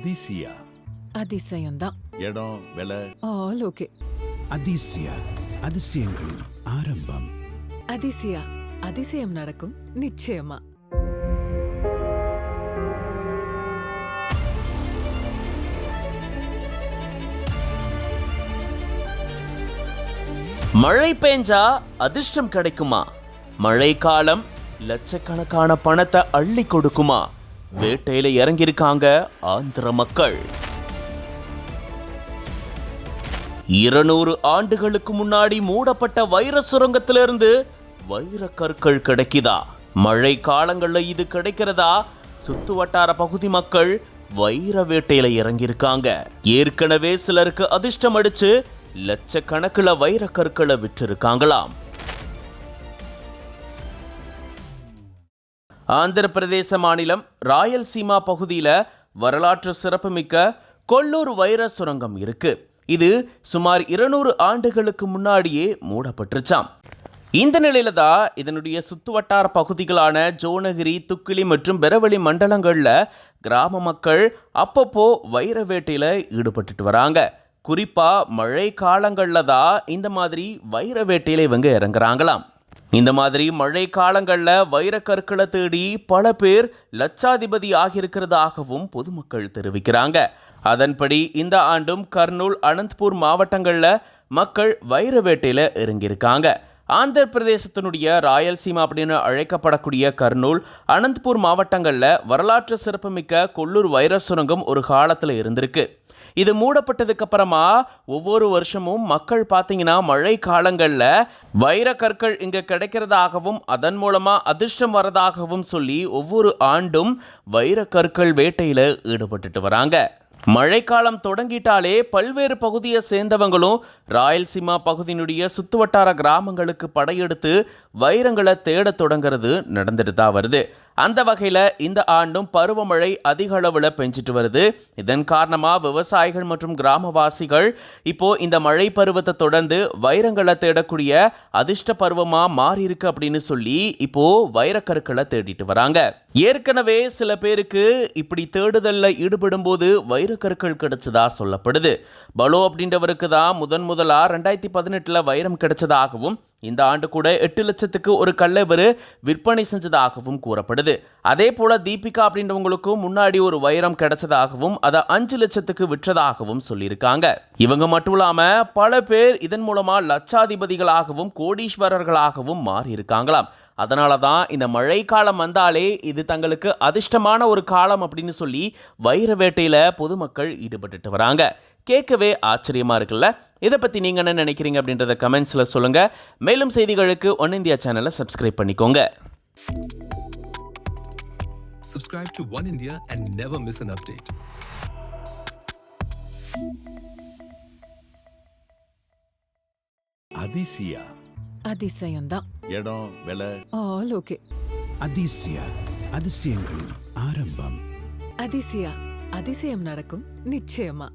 அதிசயா. அதிசயம்தான். இடம் விலை? All okay. அதிசய அதிசயங்களின் ஆரம்பம். அதிசயா அதிசயம் நடக்கும் நிச்சயமா. மழை பெஞ்சா அதிர்ஷ்டம் கிடைக்குமா? மழை காலம் லட்சக்கணக்கான பணத்தை அள்ளி கொடுக்குமா? வேட்டையில இறங்கியிருக்காங்க ஆந்திர மக்கள். இருநூறு ஆண்டுகளுக்கு முன்னாடி மூடப்பட்ட வைர சுரங்கத்திலிருந்து வைர கற்கள் கிடைக்குதா? மழை காலங்களில் இது கிடைக்கிறதா? சுத்து வட்டார பகுதி மக்கள் வைர வேட்டையில இறங்கியிருக்காங்க. ஏற்கனவே சிலருக்கு அதிர்ஷ்டம் அடிச்சு லட்சக்கணக்கில் வைர கற்களை விற்றிருக்காங்களாம். ஆந்திர பிரதேச மாநிலம் ராயல்சீமா பகுதியில் வரலாற்று சிறப்புமிக்க கொல்லூர் வைர சுரங்கம் இருக்கு. இது சுமார் இருநூறு ஆண்டுகளுக்கு முன்னாடியே மூடப்பட்டுருச்சாம். இந்த நிலையில தான் இதனுடைய சுத்துவட்டார பகுதிகளான ஜோனகிரி துக்கிலி மற்றும் பெரவெளி மண்டலங்களில் கிராம மக்கள் அப்பப்போ வைர வேட்டையில் ஈடுபட்டுட்டு வராங்க. குறிப்பாக மழை காலங்களில் தான் இந்த மாதிரி வைர வேட்டையில் இவங்க இறங்குறாங்களாம். இந்த மாதிரி மழை காலங்களில் வைரக்கற்களை தேடி பல பேர் லட்சாதிபதி ஆகியிருக்கிறதாகவும் பொதுமக்கள் தெரிவிக்கிறாங்க. அதன்படி இந்த ஆண்டும் கர்னூல் அனந்த்பூர் மாவட்டங்களில் மக்கள் வைர வேட்டையில் இறங்கியிருக்காங்க. ஆந்திர பிரதேசத்தினுடைய ராயல்சீமா அப்படின்னு அழைக்கப்படக்கூடிய கர்னூல் அனந்த்பூர் மாவட்டங்களில் வரலாற்று சிறப்புமிக்க கொல்லூர் வைரஸ் சுரங்கம் ஒரு காலத்தில் இருந்திருக்கு. இது மூடப்பட்டதுக்கு அப்புறமா ஒவ்வொரு வருஷமும் மக்கள் பார்த்தீங்கன்னா மழை காலங்களில் வைர கற்கள் இங்கே கிடைக்கிறதாகவும் அதன் மூலமாக அதிர்ஷ்டம் வரதாகவும் சொல்லி ஒவ்வொரு ஆண்டும் வைர கற்கள் வேட்டையில் ஈடுபட்டுட்டு வராங்க. மழைக்காலம் தொடங்கிட்டாலே பல்வேறு பகுதியை சேர்ந்தவங்களும் ராயல்சீமா பகுதியினுடைய சுத்துவட்டார கிராமங்களுக்கு படையெடுத்து வைரங்களை தேடத் தொடங்குறது நடந்துட்டு தான் வருது. அந்த வகையில் இந்த ஆண்டும் பருவமழை அதிக அளவில் பெஞ்சிட்டு வருது. இதன் காரணமாக விவசாயிகள் மற்றும் கிராமவாசிகள் இப்போ இந்த மழை பருவத்தை தொடர்ந்து வைரங்களை தேடக்கூடிய அதிர்ஷ்ட பருவமாக மாறியிருக்கு அப்படின்னு சொல்லி இப்போ வைரக்கற்களை தேடிட்டு வராங்க. ஏற்கனவே சில பேருக்கு இப்படி தேடுதலில் ஈடுபடும் போது வைரக்கற்கள் கிடைச்சதா சொல்லப்படுது. பலோ அப்படின்றவருக்கு தான் முதன் முதலா ரெண்டாயிரத்தி பதினெட்டில் வைரம் கிடைச்சதாகவும் இந்த ஆண்டு கூட எட்டு லட்சத்துக்கு ஒரு கள்ளவர் விற்பனை செஞ்சதாகவும் கூறப்படுது. அதே போல தீபிகா அப்படின்றவங்களுக்கும் முன்னாடி ஒரு வைரம் கிடைச்சதாகவும் அதை அஞ்சு லட்சத்துக்கு விற்றதாகவும் சொல்லியிருக்காங்க. இவங்க மட்டும் இல்லாம பல பேர் இதன் மூலமா லட்சாதிபதிகளாகவும் கோடீஸ்வரர்களாகவும் மாறி இருக்காங்களாம் அதனால தான் இந்த மழைக்காலம் வந்தாலே இது தங்களுக்கு அதிர்ஷ்டமான ஒரு காலம் அப்படின்னு சொல்லி வைர வேட்டையில் பொதுமக்கள் ஈடுபட்டுட்டு வராங்க. கேட்கவே ஆச்சரியமா இருக்குல்ல? இதை பத்தி நீங்க என்ன நினைக்கிறீங்க அப்படின்றத கமெண்ட்ஸ்ல சொல்லுங்க. மேலும் செய்திகளுக்கு ஒன் இந்தியா சேனலை சப்ஸ்கிரைப் பண்ணிக்கோங்க. Subscribe to One India and never miss an update. Athisaya. அதிசயம்தான். இடம் விலை? All okay. அதிசய அதிசயங்களின் ஆரம்பம். அதிசயா அதிசயம் நடக்கும் நிச்சயமா.